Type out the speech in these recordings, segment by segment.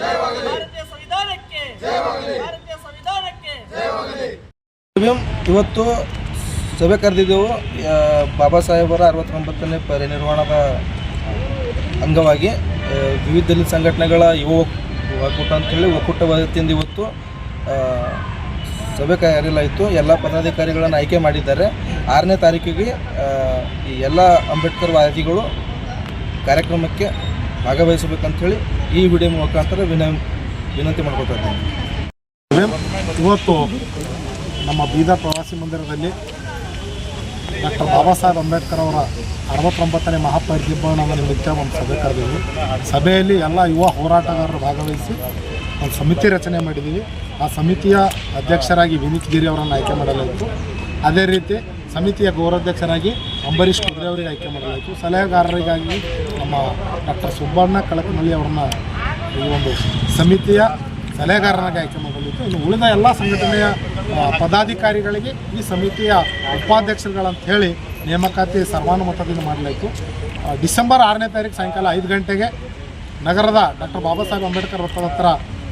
ಭಾರತೀಯ ಸಂವಿಧಾನಕ್ಕೆ ಭಾರತೀಯ ಸಂವಿಧಾನಕ್ಕೆ. ಎಂ ಇವತ್ತು ಸಭೆ ಕರೆದಿದ್ದೆವು ಬಾಬಾ ಸಾಹೇಬರ ಅರವತ್ತೊಂಬತ್ತನೇ ಪರಿನಿರ್ವಾಣದ ಅಂಗವಾಗಿ ವಿವಿಧ ದಲಿತ ಸಂಘಟನೆಗಳ ಯುವ ಒಕ್ಕೂಟ ಅಂತೇಳಿ ಒಕ್ಕೂಟ ವತಿಯಿಂದ ಇವತ್ತು ಸಭೆ ಕರೆಯಲಾಯಿತು. ಎಲ್ಲ ಪದಾಧಿಕಾರಿಗಳನ್ನು ಆಯ್ಕೆ ಮಾಡಿದ್ದಾರೆ. ಆರನೇ ತಾರೀಕಿಗೆ ಈ ಎಲ್ಲ ಅಂಬೇಡ್ಕರ್ ವಾದಿಗಳು ಕಾರ್ಯಕ್ರಮಕ್ಕೆ ಭಾಗವಹಿಸಬೇಕಂತೇಳಿ ಈ ವಿಡಿಯೋ ಮುಖಾಂತರ ವಿನ, ವಿನಂತಿ ಮಾಡ್ಕೊತಾ ಇದ್ದೀನಿ. ಇವತ್ತು ನಮ್ಮ ಬೀದರ್ ಪ್ರವಾಸಿ ಮಂದಿರದಲ್ಲಿ ಡಾಕ್ಟರ್ ಬಾಬಾ ಸಾಹೇಬ್ ಅಂಬೇಡ್ಕರ್ ಅವರ ಅರವತ್ತೊಂಬತ್ತನೇ ಮಹಾಪರಿನಿರ್ವಾಣದ ನಿಮಿತ್ತ ಒಂದು ಸಭೆ ಕರೆದಿದ್ವಿ. ಸಭೆಯಲ್ಲಿ ಎಲ್ಲ ಯುವ ಹೋರಾಟಗಾರರು ಭಾಗವಹಿಸಿ ಒಂದು ಸಮಿತಿ ರಚನೆ ಮಾಡಿದ್ದೀವಿ. ಆ ಸಮಿತಿಯ ಅಧ್ಯಕ್ಷರಾಗಿ ವಿನೀತ್ ಗಿರಿ ಅವರನ್ನು ಆಯ್ಕೆ ಮಾಡಲಾಯಿತು. ಅದೇ ರೀತಿ ಸಮಿತಿಯ ಗೌರವಾಧ್ಯಕ್ಷರಾಗಿ ಅಂಬರೀಷ್ ಕುದುರೆ ಅವರಿಗೆ ಆಯ್ಕೆ ಮಾಡಲಾಯಿತು. ಸಲಹೆಗಾರರಿಗಾಗಿ ನಮ್ಮ ಡಾಕ್ಟರ್ ಸುಬ್ಬಣ್ಣ ಕಳಕನಳ್ಳಿ ಅವ್ರನ್ನ ಈ ಒಂದು ಸಮಿತಿಯ ಸಲಹೆಗಾರನಾಗಿ ಆಯ್ಕೆ ಮಾಡಿಕೊಂಡಿತ್ತು ಇನ್ನು ಉಳಿದ ಎಲ್ಲ ಸಂಘಟನೆಯ ಪದಾಧಿಕಾರಿಗಳಿಗೆ ಈ ಸಮಿತಿಯ ಉಪಾಧ್ಯಕ್ಷರುಗಳಂತ ಹೇಳಿ ನೇಮಕಾತಿ ಸರ್ವಾನುಮತದಿಂದ ಮಾಡಲಾಯಿತು. ಡಿಸೆಂಬರ್ ಆರನೇ ತಾರೀಕು ಸಾಯಂಕಾಲ ಐದು ಗಂಟೆಗೆ ನಗರದ ಡಾಕ್ಟರ್ ಬಾಬಾ ಸಾಹೇಬ್ ಅಂಬೇಡ್ಕರ್ ವೃತ್ತದ ಹತ್ರ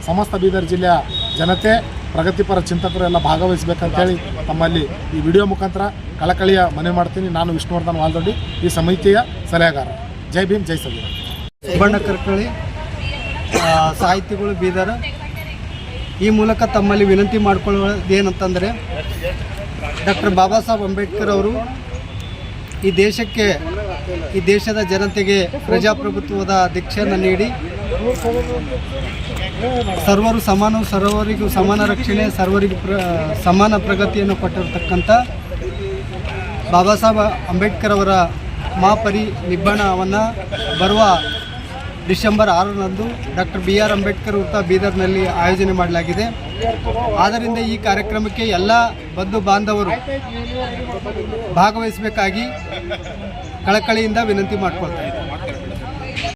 ಸಮಸ್ತ ಬೀದರ್ ಜಿಲ್ಲೆಯ ಜನತೆ, ಪ್ರಗತಿಪರ ಚಿಂತಕರು ಎಲ್ಲ ಭಾಗವಹಿಸಬೇಕಂತೇಳಿ ತಮ್ಮಲ್ಲಿ ಈ ವಿಡಿಯೋ ಮುಖಾಂತರ ಕಳಕಳಿಯ ಮನವಿ ಮಾಡ್ತೀನಿ. ನಾನು ವಿಷ್ಣುವರ್ಧನ್ ವಾಲ್ದೊಡ್ಡಿ, ಈ ಸಮಿತಿಯ ಸಲಹೆಗಾರ. ಜೈ ಭೀಮ್, ಜೈ ಸಂವಿಧಾನ ಸುಬ್ಬಣ್ಣ ಕರ್ಕಳಿ ಸಾಹಿತಿಗಳು ಬೀದರ. ಈ ಮೂಲಕ ತಮ್ಮಲ್ಲಿ ವಿನಂತಿ ಮಾಡಿಕೊಳ್ಳೋದೇನಂತಂದರೆ, ಡಾಕ್ಟರ್ ಬಾಬಾ ಸಾಹೇಬ್ ಅಂಬೇಡ್ಕರ್ ಅವರು ಈ ದೇಶಕ್ಕೆ, ಈ ದೇಶದ ಜನತೆಗೆ ಪ್ರಜಾಪ್ರಭುತ್ವದ ದೀಕ್ಷೆಯನ್ನು ನೀಡಿ, ಸರ್ವರು ಸಮಾನ, ಸರ್ವರಿಗೂ ಸಮಾನ ರಕ್ಷಣೆ, ಸರ್ವರಿಗೂ ಪ್ರ, ಸಮಾನ ಪ್ರಗತಿಯನ್ನು ಕೊಟ್ಟಿರತಕ್ಕಂಥ ಬಾಬಾ ಸಾಹೇಬ್ ಅಂಬೇಡ್ಕರ್ ಅವರ ಮಹಾಪರಿ ನಿಬ್ಬಣವನ್ನು ಬರುವ ಡಿಸೆಂಬರ್ ಆರರಂದು ಡಾಕ್ಟರ್ ಬಿ ಆರ್ ಅಂಬೇಡ್ಕರ್ ವೃತ್ತ ಬೀದರ್ನಲ್ಲಿ ಆಯೋಜನೆ ಮಾಡಲಾಗಿದೆ. ಆದ್ದರಿಂದ ಈ ಕಾರ್ಯಕ್ರಮಕ್ಕೆ ಎಲ್ಲ ಬಂಧು ಬಾಂಧವರು ಭಾಗವಹಿಸಬೇಕಾಗಿ ಕಳಕಳಿಯಿಂದ ವಿನಂತಿ ಮಾಡ್ಕೊಳ್ತಾ ಇದ್ದೀನಿ.